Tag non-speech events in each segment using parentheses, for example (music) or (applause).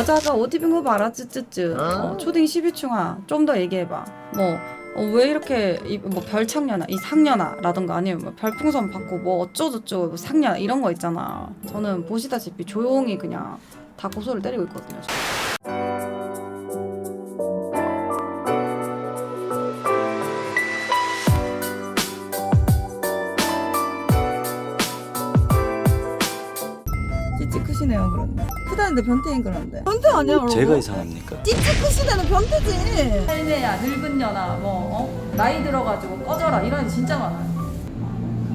여자가 옷 입은 거 봐라 쯔쯔쯔 어, 초딩 12층아 좀 더 얘기해봐. 뭐 어, 왜 이렇게 이, 뭐 별창년아 이 상년아 라던가 아니면 뭐 별풍선 받고 뭐 어쩌고저쩌고 뭐 상년아 이런 거 있잖아. 저는 보시다시피 조용히 그냥 다 고소를 때리고 있거든요 저. 크시네요 그런데. 크다는데 변태인 그런데. 변태 아니야 여러분 제가 이상합니까? 찌찌 크시다는 변태지. 할매야 늙은 년아 뭐 어? 나이 들어가지고 꺼져라. 이런 애 진짜 많아요.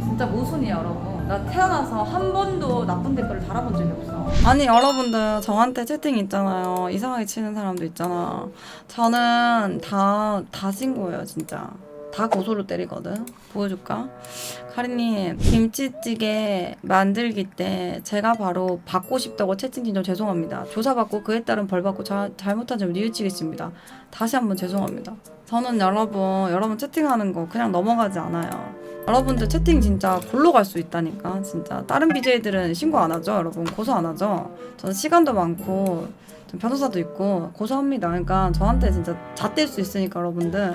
진짜 모순이야 여러분. 나 태어나서 한 번도 나쁜 댓글을 달아본 적이 없어. 아니 여러분들 저한테 채팅 있잖아요. 이상하게 치는 사람도 있잖아. 저는 다 다 신고해요 진짜 다 고소로 때리거든. 보여줄까? 카리님 김치찌개 만들기 때 제가 바로 받고 싶다고 채팅진 점 죄송합니다. 조사받고 그에 따른 벌받고 자, 잘못한 점 뉘우치겠습니다. 다시 한번 죄송합니다. 저는 여러분 여러분 채팅하는 거 그냥 넘어가지 않아요. 여러분들 채팅 진짜 골로 갈 수 있다니까. 진짜 다른 BJ들은 신고 안 하죠? 여러분 고소 안 하죠? 저는 시간도 많고 좀 변호사도 있고 고소합니다. 그러니까 저한테 진짜 잣댈 수 있으니까 여러분들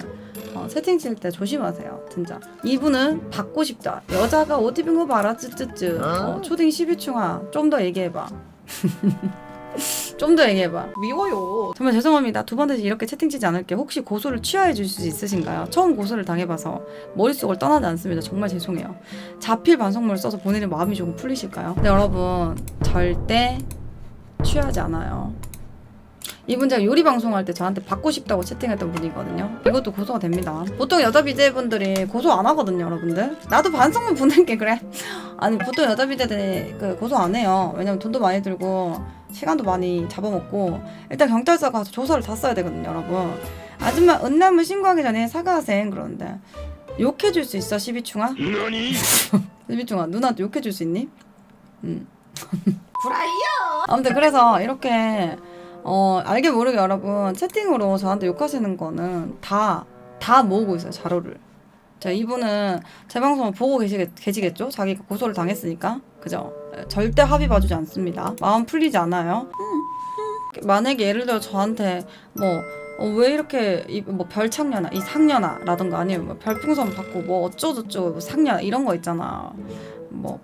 어, 채팅 칠 때 조심하세요. 진짜. 이분은 받고 싶다. 여자가 옷 입은 거 봐라. 쯔쯔쯔 어, 초딩 12층아 좀 더 얘기해봐. (laughs) 좀 더 얘기해봐. 미워요. 정말 죄송합니다. 두 번 다시 이렇게 채팅 치지 않을게요 혹시 고소를 취하해 주실 수 있으신가요? 처음 고소를 당해봐서 머릿속을 떠나지 않습니다. 정말 죄송해요. 자필 반성문을 써서 보내는 마음이 조금 풀리실까요? 근데 여러분 절대 취하지 않아요 이분 제가 요리 방송할 때 저한테 받고 싶다고 채팅했던 분이거든요. 이것도 고소가 됩니다. 보통 여자 BJ분들이 고소 안 하거든요, 여러분들. 나도 반성문 보낼게 그래. 아니 보통 여자 BJ들이 그 고소 안 해요. 왜냐면 돈도 많이 들고 시간도 많이 잡아먹고 일단 경찰서 가서 조사를 다 써야 되거든요, 여러분. 아줌마 은남을 신고하기 전에 사과하셈 그러는데 욕해줄 수 있어, 12충아? 12충아 (laughs) 누나한테 욕해줄 수 있니? 음. (laughs) 아무튼 그래서 이렇게 어 알게 모르게 여러분 채팅으로 저한테 욕하시는 거는 다 다 모으고 있어요 자료를. 자 이분은 제 방송을 보고 계시겠, 계시겠죠? 자기가 고소를 당했으니까 그죠? 에, 절대 합의 봐주지 않습니다. 마음 풀리지 않아요. 만약에 예를 들어 저한테 뭐 어, 왜 이렇게 이, 뭐 별창년아 이 상년아라던가 아니면 뭐 별풍선 받고 뭐 어쩌고저쩌고 뭐 상년아 이런 거 있잖아. 뭐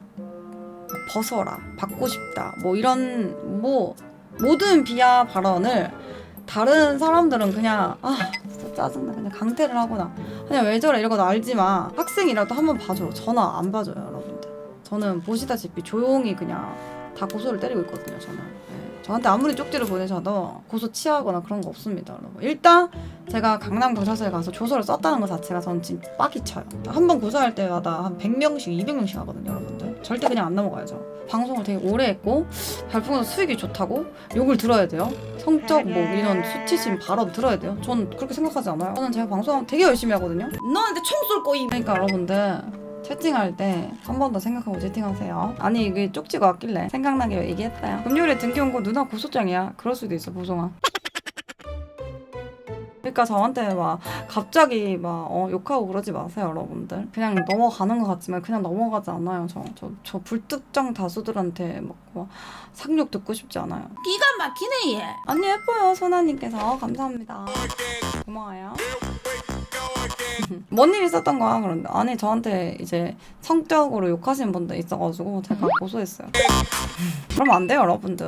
벗어라 받고 싶다 뭐 이런 뭐 모든 비하 발언을 다른 사람들은 그냥 아 진짜 짜증나. 그냥 강퇴를 하거나. 그냥 왜 저래 이러고 알지마. 학생이라도 한번 봐줘 전화 안 봐줘요 여러분들. 저는 보시다시피 조용히 그냥 다 고소를 때리고 있거든요 저는. 네. 저한테 아무리 쪽지를 보내셔도 고소 취하거나 그런 거 없습니다 여러분. 일단 제가 강남 경찰서에 가서 조서를 썼다는 것 자체가 저는 진짜 빡이 쳐요. 한 번 고소할 때마다 한 100명씩 200명씩 하거든요 여러분들 절대 그냥 안 넘어가야죠 방송을 되게 오래 했고 별풍선 수익이 좋다고 욕을 들어야 돼요. 성적 뭐 이런 수치심 발언 들어야 돼요. 전 그렇게 생각하지 않아요. 저는 제가 방송 되게 열심히 하거든요. 너한테 총 쏠 거임. 그러니까 여러분들 채팅할 때 한 번 더 생각하고 채팅하세요. 아니 이게 쪽지가 왔길래 생각나게 얘기했다요. 금요일에 등기 온 거 누나 고소장이야. 그럴 수도 있어 보송아. 그러니까 저한테 막 갑자기 막 어, 욕하고 그러지 마세요 여러분들. 그냥 넘어가는 것 같지만 그냥 넘어가지 않아요 저. 저 저 불특정 다수들한테 막, 막 상욕 듣고 싶지 않아요. 기가 막히네 얘. 언니 예뻐요 소나님께서. 감사합니다. 고마워요. 뭔 일 있었던 거야? 그런데. 아니 저한테 이제 성적으로 욕하시는 분들 있어가지고 제가 고소했어요. 그러면 안 돼요 여러분들